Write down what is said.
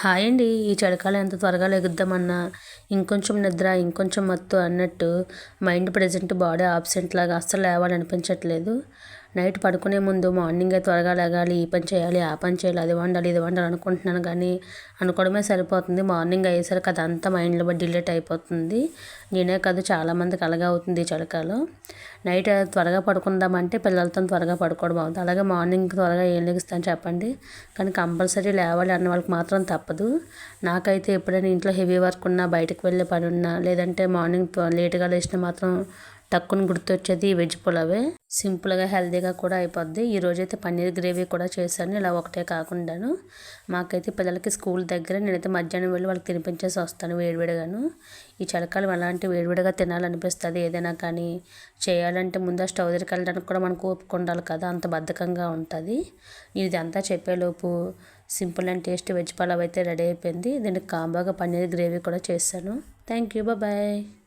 Hi అండి. ఈ చలికాలం ఎంత త్వరగా లెగుద్దామన్నా ఇంకొంచెం నిద్ర ఇంకొంచెం మత్తు అన్నట్టు మైండ్ ప్రజెంట్ బాడీ ఆబ్సెంట్ లాగా అస్సలు లేవాలనిపించట్లేదు. నైట్ పడుకునే ముందు మార్నింగే త్వరగా లెగాలి ఈ పని చేయాలి ఆ పని చేయాలి అది వండాలి ఇది వండాలి అనుకుంటున్నాను కానీ అనుకోవడమే సరిపోతుంది. మార్నింగ్ అయ్యేసరికి అదంతా మైండ్లో డిలేట్ డిలీట్ అయిపోతుంది. నేనే కాదు చాలామందికి అలాగే అవుతుంది ఈ చలికాలం. నైట్ త్వరగా పడుకుందామంటే పిల్లలతో త్వరగా పడుకోవడం అవుతుంది. అలాగే మార్నింగ్ త్వరగా ఏం లెగిస్తాను చెప్పండి. కానీ కంపల్సరీ లేవాలి అన్న వాళ్ళకి మాత్రం తప్పదు. నాకైతే ఎప్పుడైనా ఇంట్లో హెవీ వర్క్ ఉన్నా బయటకు వెళ్ళే పని ఉన్నా లేదంటే మార్నింగ్ లేట్గా లేచినా మాత్రం టక్కుని గుర్తొచ్చేది వెజ్ పులావే. సింపుల్గా హెల్తీగా కూడా అయిపోద్ది. ఈరోజైతే పన్నీర్ గ్రేవీ కూడా చేశాను. ఇలా ఒకటే కాకుండాను. మాకైతే పిల్లలకి స్కూల్ దగ్గర నేనైతే మధ్యాహ్నం వెళ్ళి వాళ్ళకి తినిపించేసి వస్తాను వేడివేడిగాను. ఈ చలికాలం అలాంటి వేడివేడిగా తినాలనిపిస్తుంది. ఏదైనా కానీ చేయాలంటే ముందు స్టవ్ దగ్గరికి వెళ్ళడానికి కూడా మనకు ఓపిక ఉండాలి కదా. అంత బద్ధకంగా ఉంటుంది. ఇదంతా చెప్పేలోపు simple and tasty veg pulao అయితే రెడీ అయిపోయింది. దీనికి కాంబాగా పన్నీర్ గ్రేవీ కూడా చేశాను. Thank you bye.